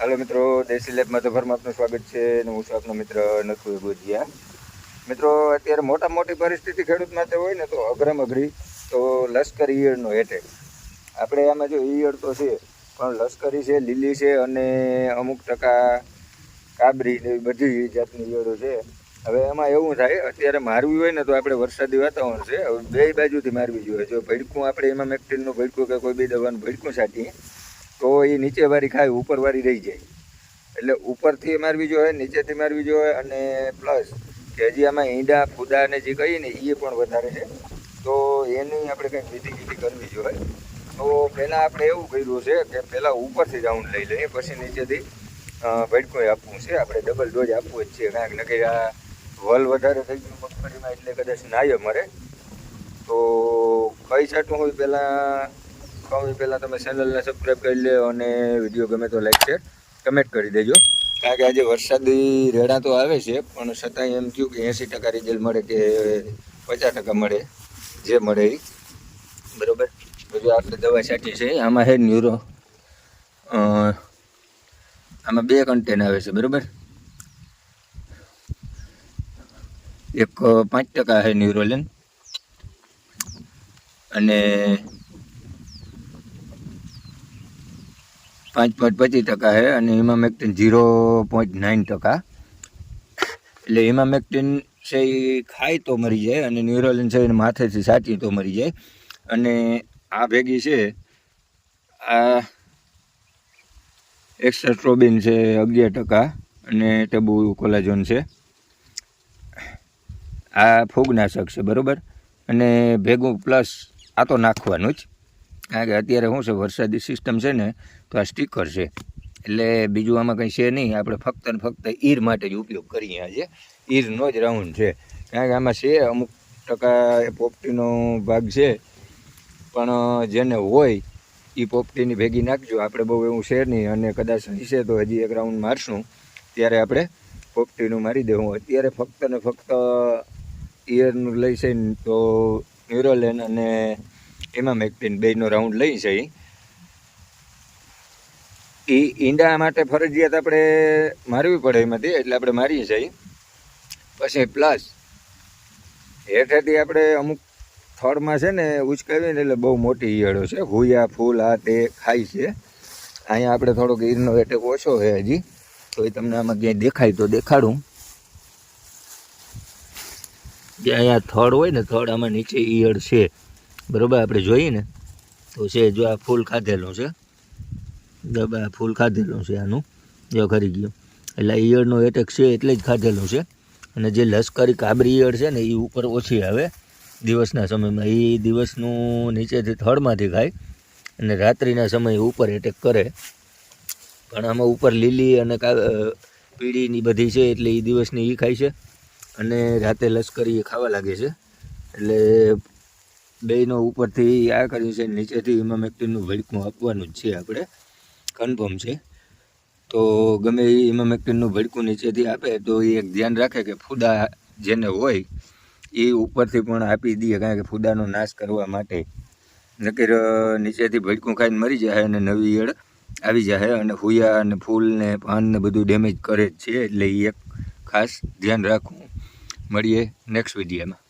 હાલો મિત્રો, દેશી લેબમાં તો ફરમાં આપનું સ્વાગત છે અને હું છું આપનો મિત્ર નથુ ગોજિયા મિત્રો, અત્યારે મોટા મોટી પરિસ્થિતિ ખેડૂત માટે હોય ને તો અઘરમ અઘરી, તો લશ્કર ઈયળનો એટેક આપણે આમાં જો ઈયળ તો છે, પણ લશ્કરી છે, લીલી છે અને અમુક ટકા કાબરી એવી બધી જાતની ઈયળો છે. હવે એમાં એવું થાય, અત્યારે મારવી હોય ને તો આપણે વરસાદી વાતાવરણ છે, હવે બે બાજુથી મારવી જોઈએ. જો ભડકું આપણે એમાં મેક્ટિનનું ભડકું કે કોઈ બી દવાનું ભડકું છાંટીએ તો એ નીચે વાળી ખાય ઉપર વાળી રહી જાય. એટલે ઉપરથી મારવી જોઈએ નીચેથી મારવી જોઈએ અને પ્લસ કે હજી આમાં ઈંડા, ફૂદા ને જે કહીએ ને એ પણ વધારે છે. તો એની આપણે કંઈક વિધિ વિધિ કરવી જોઈએ તો પહેલાં આપણે એવું કર્યું છે કે પહેલાં ઉપરથી રાઉન્ડ લઈ લઈએ, પછી નીચેથી ભડકું આપવું છે. આપણે ડબલ ડોઝ આપવું જ છે. કારણ કે આ વલ વધારે થઈ ગયું મગફળીમાં એટલે કદાચ નાય મરે. તો કઈ છાંટવું હોય પહેલાં? કહું પહેલાં તમે ચેનલને સબસ્ક્રાઈબ કરી લો અને વીડિયો ગમે તો લાઈક શેર કમેન્ટ કરી દેજો. કારણ કે આજે વરસાદી રેડા તો આવે છે, પણ છતાંય એમ થયું કે એંસી ટકા રિઝલ્ટ મળે કે પચાસ ટકા મળે, જે મળે એ બરાબર? બધું આપણે દવા છાંટી છે. આમાં હે ન્યુરો આમાં બે કન્ટેન આવે છે, બરાબર? એક પાંચ ટકા હે ન્યુરોલેન. અને પાંચ પોઈન્ટ પચીસ ટકા છે અને ઇમામેક્ટિન ઝીરો પોઈન્ટ નાઇન ટકા. એટલે ઇમામેક્ટિન છે એ ખાય તો મરી જાય અને ન્યુરોલિન છે એને માથેથી સાચી તો મરી જાય. અને આ ભેગી છે, આ એક્સ્ટ્રોબિન સ્ટ્રોબિન છે અગિયાર ટકા અને ટેબુ કોલાજોન છે. આ ફૂગનાશક છે, બરાબર? અને ભેગું પ્લસ આ તો નાખવાનું જ. કારણ કે અત્યારે શું છે, વરસાદી સિસ્ટમ છે ને, તો આ સ્ટીકર છે. એટલે બીજું આમાં કંઈ છે નહીં, આપણે ફક્ત ને ફક્ત ઈર માટે જ ઉપયોગ કરીએ આજે. ઈરનો જ રાઉન્ડ છે. કારણ કે આમાં છે, અમુક ટકા પોપટીનો ભાગ છે, પણ જેને હોય એ પોપટીની ભેગી નાખજો. આપણે બહુ એવું છે નહીં, અને કદાચ હશે તો હજી એક રાઉન્ડ મારશું. ત્યારે આપણે પોપટીનું મારી દેવું. અત્યારે ફક્ત ને ફક્ત ઈયરનું લઈ છે તો ન્યુરોલેન અને એમાં મેક્ટિન બેનો રાઉન્ડ લઈ છે એ ઈંડા માટે ફરજિયાત આપણે મારવી પડે એમાંથી, એટલે આપણે મારીએ છીએ પછી પ્લસ હેઠેથી આપણે અમુક થડમાં છે ને ઉચકાવીએ ને એટલે બહુ મોટી ઈયળો છે. હુયા, ફૂલ, આ તે ખાય છે. અહીંયા આપણે થોડોક ઈરનો એટેક ઓછો છે હજી. તો એ તમને આમાં ક્યાંય દેખાય તો દેખાડું. જે અહીંયા થડ હોય ને, થડ આમાં નીચે ઈયળ છે. બરોબર, આપણે જોઈએ ને. તો છે, જો આ ફૂલ ખાધેલું છે. દબા ફૂલ ખાધેલું છે આનું. જો ખરી ગયું. એટલે ઈયળનો એટેક છે, એટલે જ ખાધેલું છે. અને જે લશ્કરી કાબરી ઈયળ છે ને એ ઉપર ઓછી આવે. દિવસના સમયમાં એ દિવસનું નીચેથી થડમાંથી ખાય. અને રાત્રિના સમયે ઉપર એટેક કરે. પણ આમાં ઉપર લીલી અને પીળીની બધી છે, એટલે એ દિવસની એ ખાય છે. અને રાતે લશ્કરી ખાવા લાગે છે. એટલે બેયનો ઉપરથી આ કર્યું છે, નીચેથી ઇમામેક્ટિનનું ભડકું આપવાનું જ છે આપણે. કન્ફર્મ છે. તો ગમે એ ઇમામેક્ટિનનું ભડકું નીચેથી આપે, તો એ એક ધ્યાન રાખે કે ફૂદા જેને હોય, એ ઉપરથી પણ આપી દઈએ, કારણ કે ફૂદાનો નાશ કરવા માટે. નકર, નીચેથી ભડકું ખાઈને મરી જાય અને નવી ઈયળ આવી જાય અને હુયા અને ફૂલ ને પાન ને બધું ડેમેજ કરે જ છે, એટલે એ એક ખાસ ધ્યાન રાખવું. મળીએ નેક્સ્ટ વિડીયોમાં.